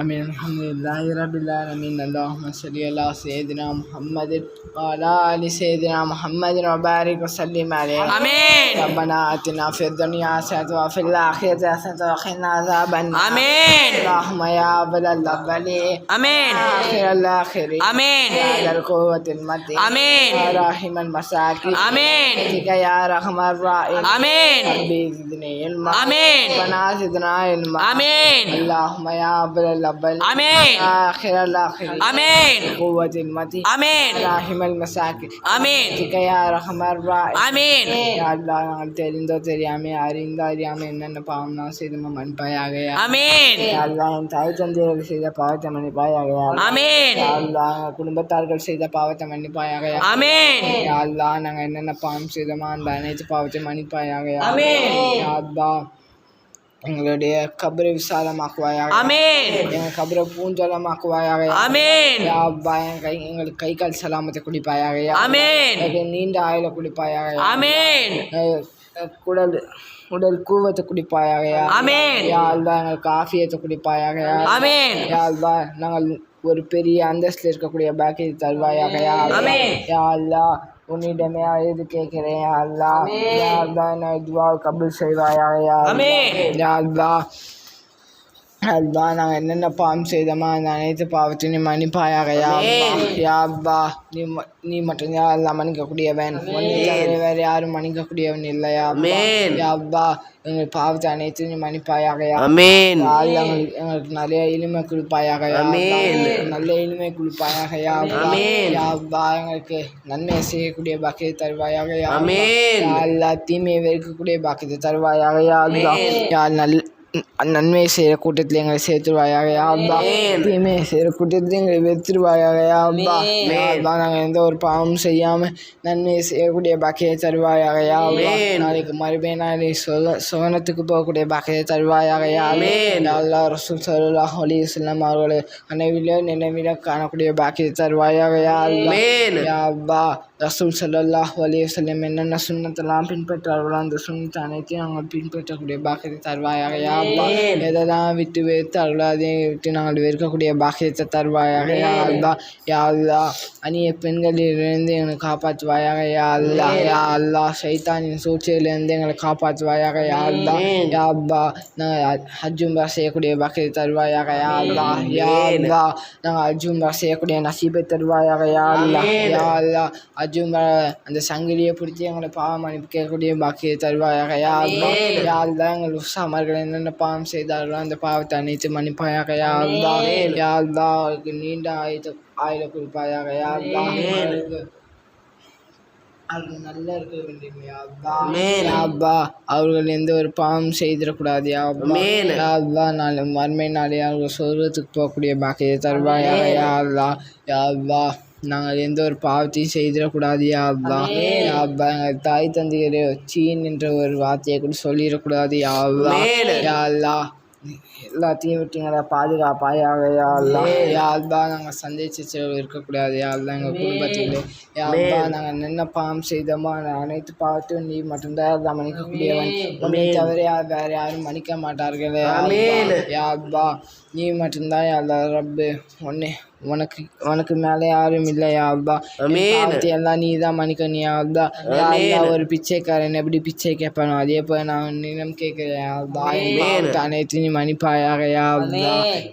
آمين. الحمد لله رب العالمين. اللهم صل على سيدنا محمد وعلى آل سيدنا محمد وبارك وسلم عليه. آمين. ربنا آتنا في الدنيا حسنة وفي الآخرة حسنة وقنا عذاب النار. آمين. اللهم يا اول الاولين آمين. آخر الاخرين آمين. يا ذا القوة المتين. آمين. يا راحم المساكين. آمين. بك يا رحم الراحمين آمين. ربي زدني علما. آمين. ربنا زدنا علما. آمين. اللهم يا اول الاولين امين اخر الاخرين امين قوة المتين امين راحم المساكين امين بك يا رحم الراحمين امين யா அல்லாஹ் நாங்கள் தெரிந்தோ தெரியாமே அறிந்தோ அறியாம என்னென்ன பாவம் நான் செய்தோமோ மன்னிப்பாயாக யா امين யா அல்லாஹ் என் தாய் தந்தையர்கள் செய்த பாவத்தை மன்னிப்பாயாக யா அல்லாஹ். امين யா அல்லாஹ் எங்கள் குடும்பத்தார்கள் செய்த பாவத்தை மன்னிப்பாயாக யா امين யா அல்லாஹ் நாங்கள் என்னென்ன பாவம் செய்தோமோ அந்த அனைத்து பாவத்தை மன்னிப்பாயாக யா ஆமென். யா அல்லாஹ் எங்களுடைய கபரை விசாலமாக்குவாயாக. அமேன் எங்கள் கபரை பூஞ்சலமாக்குவாயாக. அமேன் அப்பா எங்களுக்கு கை கால் சலாமத்தை குடிப்பாயாக. அமேன் நீண்ட ஆயில குடிப்பாயாக. அமேன் குடல் உடல் கூவத்தை குடிப்பாயாக. யாழ்வா எங்களுக்கு ஆஃபியத்தை குடிப்பாயாக. யாழ்வா நாங்கள் ஒரு பெரிய அந்தஸ்தில் இருக்கக்கூடிய பாக்கியத்தை தருவாயாக. யாழ்வா அல்லா. ஆமென். யா அல்லா உன்னிடமே அழுது கேட்கிறேன் யா அல்லா யா அல்லா நான் துவா கபூல் செய்வாயாக யா அல்பா நாங்கள் என்னென்ன பாவம் செய்தோமா அந்த அனைத்து பாவத்தையும் நீ மன்னிப்பாயாக. யாப்பா நீ நீ மட்டும் யா எல்லாம் மன்னிக்கக்கூடியவன். வேறு யாரும் மன்னிக்கக்கூடியவன் இல்லையா யா அப்பா. எங்களுக்கு பாவத்தை அனைத்தையும் நீ மன்னிப்பாயாக. எங்களுக்கு எங்களுக்கு நிறைய இனிமை கொடுப்பாயாக. நல்ல இனிமை கொடுப்பாயாக. யாப்பா எங்களுக்கு நன்மை செய்யக்கூடிய பாக்கியத்தை தருவாயாக. எல்லா தீமையை வெறுக்கக்கூடிய பாக்கியத்தை தருவாயாக. யா நல் நன்மை செய்கிற கூட்டத்தில் எங்களை சேர்த்துருவாயாக. அப்பா செய்கிற கூட்டத்தில் எங்களை வெத்துருவாயாக அப்பா நாங்கள் எந்த ஒரு பாவம் செய்யாமல் நன்மை செய்யக்கூடிய பாக்கியை தருவாயாக. நாளைக்கு மறுபடியும் நாளை சொல சுகனத்துக்கு போகக்கூடிய பாக்கியை தருவாயாக. அல்லா ரசூல் சல்லா அலி இஸ்லாம் அவர்களை அனைவிலோ நினைவிலோ காணக்கூடிய பாக்கியை தருவாயாக. அப்பா ரசூல் சல்லா அலி இஸ்லாம் என்னென்ன சுண்ணத்தெல்லாம் பின்பற்றார்களோ அந்த சுண்ணத்தை அனைத்தையும் அவங்க பின்பற்றக்கூடிய பாக்கியத்தை தருவாயாக. அப்பா. எதெல்லாம் விட்டு வெறுத்தார்களோ அதை விட்டு நாங்கள் வெறுக்கக்கூடிய பாக்கியத்தை தருவாயாக யா அல்லா யா அல்லா. அந்நிய பெண்களிலிருந்து எங்களை காப்பாற்றுவாயாக யா அல்லா. யா அல்லா சைத்தானின் சூழ்ச்சியிலிருந்து எங்களை காப்பாற்றுவாயாக யா அல்லா. ஆமென். யா அப்பா நாங்கள் ஹஜ்ஜும்பா செய்யக்கூடிய பாக்கியத்தை தருவாயாக யா அல்லா. யா அல்லா நாங்கள் ஹஜ்ஜும்பா செய்யக்கூடிய நசீபை தருவாயாக யா அல்லா. ஆமென். யா அல்லா அஜும்பா அந்த சங்கிலியை பிடிச்சி எங்களை பாவம் அனுப்பிக்கக்கூடிய பாக்கியை தருவாயாக யா அல்லா. ஆமென். யா அல்லா எங்கள் உசாமர்கள் என்னென்ன பாவம் செய்தார்களோ அந்த பாவத்தை அனைத்து மன்னிப்பாயாக யா அல்லா ஆமென். யா அல்லா அவருக்கு நீண்ட ஆயுத ஆயுத கொடுப்பாயாக யா அல்லா ஆமென். அவருக்கு அவர்கள் நல்லா இருக்க வேண்டும் யா அல்லா ஆமென். யா அப்பா அவர்கள் எந்த ஒரு பாவம் செய்திடக்கூடாது யா அப்பா ஆமென். யா அல்லா நாளை மறுமை நாளே அவர்கள் சொர்க்கத்துக்கு போகக்கூடிய பாக்கியை தருவாயாக யா அல்லா யா அல்லா நாங்கள் எந்த ஒரு பாவத்தையும் செய்திடக்கூடாது யா அல்லா யா எங்கள் தாய் தந்தையரை சீன் என்ற ஒரு வார்த்தையை கூட சொல்லிடக்கூடாது யா அல்லா ஆமென். யா அல்லா. எல்லாத்தையும் விட்டு எங்களை பாதுகாப்பாயாக யா அல்லா. யா அல்லா நாங்கள் சந்தேக இருக்கக்கூடாது யா அல்லா எங்கள் குடும்பத்திலே. யா அல்லா நாங்கள் என்ன பாவம் செய்தோமோ அனைத்து பாவத்தையும் நீ மட்டும்தான் அல்லா மன்னிக்கக்கூடியவன் உன்னை தவிர யார் வேறு யாரும் மன்னிக்க மாட்டார்களே யா அல்லா. நீ மட்டும்தான் யா அல்லா ரப்பு. உன்னை உனக்கு உனக்கு மேலே யாரும் இல்லை யா அல்லா என் ஆமென். பாவத்தை எல்லாம் நீ தான் மன்னிக்கணும் யா அல்லா யா அல்லா ஒரு பிச்சைக்காரன் எப்படி பிச்சை கேட்பானோ அதே போல நான் உன்னிடம் கேட்கிறேன் அல்லா என் அனைத்தையும் நீ மன்னிப்பாயாக யா அல்லா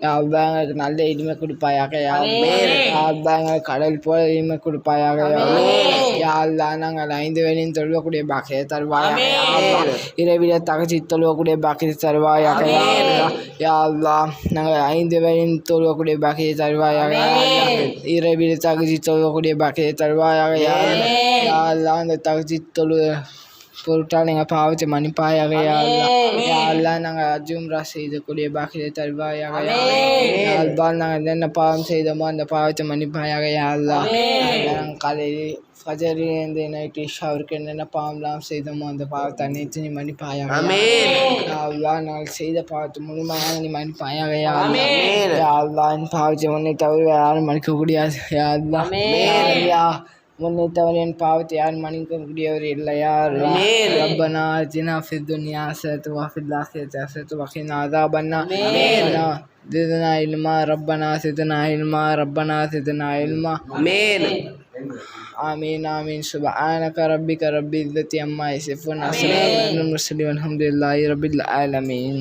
யா அல்லா எங்களுக்கு நல்ல இனிமை கொடுப்பாயாக யா அல்லா யா அல்லா எங்களுக்கு கடல் போல இனிமை கொடுப்பாயாக யா அல்லா யா அல்லா நாங்கள் ஐந்து வேலையும் தொழுவக்கூடிய பாக்கியை தருவாயாக யா அல்லா இரவில தகச்சி தொழுவக்கூடிய பாக்கியத்தை தருவாயாக யா அல்லா யா அல்லா நாங்கள் ஐந்து வேலையும் தொழுவக்கூடிய பாக்கியை தருவாயாக இரவில தகுதி தொழுவக்கூடிய பாக்கியை தருவாயாக யா அல்லா யா அல்லா அந்த தகுதி தொழு பொருட்டால் எங்கள் பாவத்தை மன்னிப்பாயாக யா அல்லா யா அல்லா நாங்கள் அஜும்ரா செய்தக்கூடிய பாக்கியத்தை தருவாயாக யா அல்லா. யா அல்லா நாங்கள் என்னென்ன பாவம் செய்தோமோ அந்த பாவத்தை மன்னிப்பாயாக யா அல்லா நாங்கள் காலையில் ஃபஜர்லேருந்து நைட்டு ஷவருக்கு என்னென்ன பாவம்லாம் செய்தோமோ அந்த பாவத்தை அனைத்து நீ மன்னிப்பாயாக யா ஆமென். யா அல்லா நாங்கள் செய்த பாவத்தை முழுமையாக நீ மன்னிப்பாயாக யா அல்லா யா அல்லா என் பாவத்தை உன்னை தவிர யாரும் மன்னிக்க முடியாது யா ಮುನ್ನಿತವನೇನು ಪಾವತಿ ಯಾರು ಮಣಿಕೊಂಡು ಕುಡಿಯೋರು ಇಲ್ಲ ಯಾರು ರಬ್ಬನ في ಫಿದ್ ದುನಿಯಾ ಸತ್ ವಫಿದ್ ಲಾಖಿಯತ ಸತ್ ವಖಿನ ಅದಾಬನ್ನ زدنا علما ربنا زدنا علما ربنا زدنا علما آمين آمين آمين سبحانك ربك رب العزة عما يصفون وسلام على المرسلين والحمد لله رب العالمين